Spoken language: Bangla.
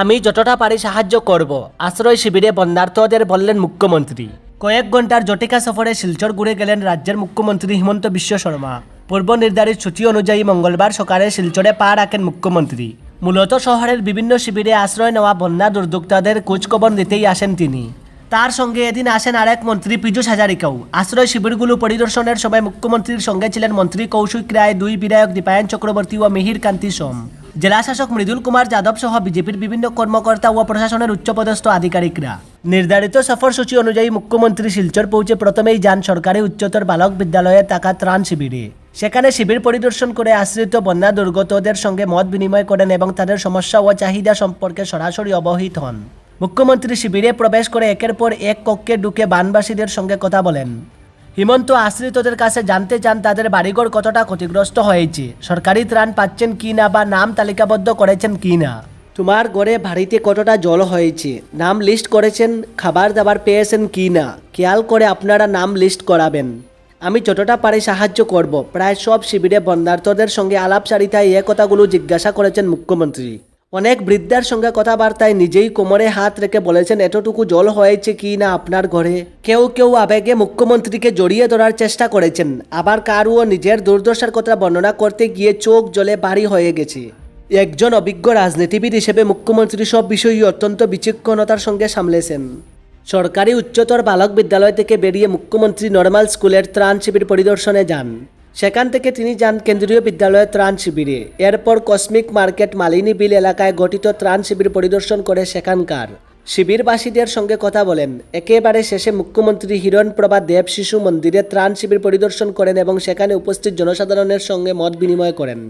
আমি যতটা পারি সাহায্য করব। আশ্রয় শিবিরে বন্যার্থদের বললেন মুখ্যমন্ত্রী। কয়েক ঘণ্টার জটিকা সফরে শিলচর ঘুরে গেলেন রাজ্যের মুখ্যমন্ত্রী হিমন্ত বিশ্ব শর্মা। পূর্ব নির্ধারিত সূচি অনুযায়ী মঙ্গলবার সকালে শিলচরে পা রাখেন মুখ্যমন্ত্রী। মূলত শহরের বিভিন্ন শিবিরে আশ্রয় নেওয়া বন্যা দুর্যোক্তাদের খোঁজখবর দিতেই আসেন তিনি। তার সঙ্গে এদিন আসেন আরেক মন্ত্রী পীযূষ হাজারিকাও। আশ্রয় শিবিরগুলো পরিদর্শনের সময় মুখ্যমন্ত্রীর সঙ্গে ছিলেন মন্ত্রী কৌশিক রায়, দুই বিধায়ক দীপায়ন চক্রবর্তী ও মিহির কান্তি সোম। জেলাশাসক মৃদুল কুমার যাদব সহ বিজেপির বিভিন্ন কর্মকর্তা ও প্রশাসনের উচ্চপদস্থ আধিকারিকরা। নির্ধারিত সফরসূচি অনুযায়ী মুখ্যমন্ত্রী শিলচর পৌঁছে প্রথমেই যান সরকারি উচ্চতর বালক বিদ্যালয়ে থাকা ত্রাণ শিবিরে। সেখানে শিবির পরিদর্শন করে আশ্রিত বন্যা দুর্গতদের সঙ্গে মত বিনিময় করেন এবং তাদের সমস্যা ও চাহিদা সম্পর্কে সরাসরি অবহিত হন। মুখ্যমন্ত্রী শিবিরে প্রবেশ করে একের পর এক কক্ষে ঢুকে বানবাসীদের সঙ্গে কথা বলেন। হিমন্ত আশ্রিতদের কাছে জানতে চান তাদের বাড়িঘর কতটা ক্ষতিগ্রস্ত হয়েছে। সরকারি ত্রাণ পাচ্ছেন কি না বা নাম তালিকাবদ্ধ করেছেন কি না? তোমার ঘরে বাড়িতে কতটা জল হয়েছে? নাম লিস্ট করেছেন, খাবার দাবার পেয়েছেন কি না? খেয়াল করে আপনারা নাম লিস্ট করাবেন। আমি যতটা পারি সাহায্য করব। প্রায় সব শিবিরে বন্ধার্থদের সঙ্গে আলাপচারিতায় এ কথাগুলো জিজ্ঞাসা করেছেন মুখ্যমন্ত্রী। অনেক বৃদ্ধার সঙ্গে কথাবার্তায় নিজেই কোমরে হাত রেখে বলেছেন, এতটুকু জল হয়েছে কি না আপনার ঘরে? কেউ কেউ আবেগে মুখ্যমন্ত্রীকে জড়িয়ে ধরার চেষ্টা করেছেন। আবার কারুও নিজের দুর্দশার কথা বর্ণনা করতে গিয়ে চোখ জলে ভারী হয়ে গেছে। একজন অভিজ্ঞ রাজনীতিবিদ হিসেবে মুখ্যমন্ত্রী সব বিষয়ই অত্যন্ত বিচক্ষণতার সঙ্গে সামলেছেন। সরকারি উচ্চতর বালক বিদ্যালয় থেকে বেরিয়ে মুখ্যমন্ত্রী নর্মাল স্কুলের ত্রাণ শিবির পরিদর্শনে যান। সেখান থেকে তিনি যান কেন্দ্রীয় বিদ্যালয়ে ত্রাণ শিবিরে। এরপর কসমিক মার্কেট মালিনী বিল এলাকায় গঠিত ত্রাণ শিবির পরিদর্শন করে সেখানকার। শিবিরবাসীদের সঙ্গে কথা বলেন, একেবারে শেষে মুখ্যমন্ত্রী হিরণপ্রভা দেব শিশু মন্দিরে ত্রাণ শিবির পরিদর্শন করেন এবং সেখানে উপস্থিত জনসাধারণের সঙ্গে মত বিনিময় করেন।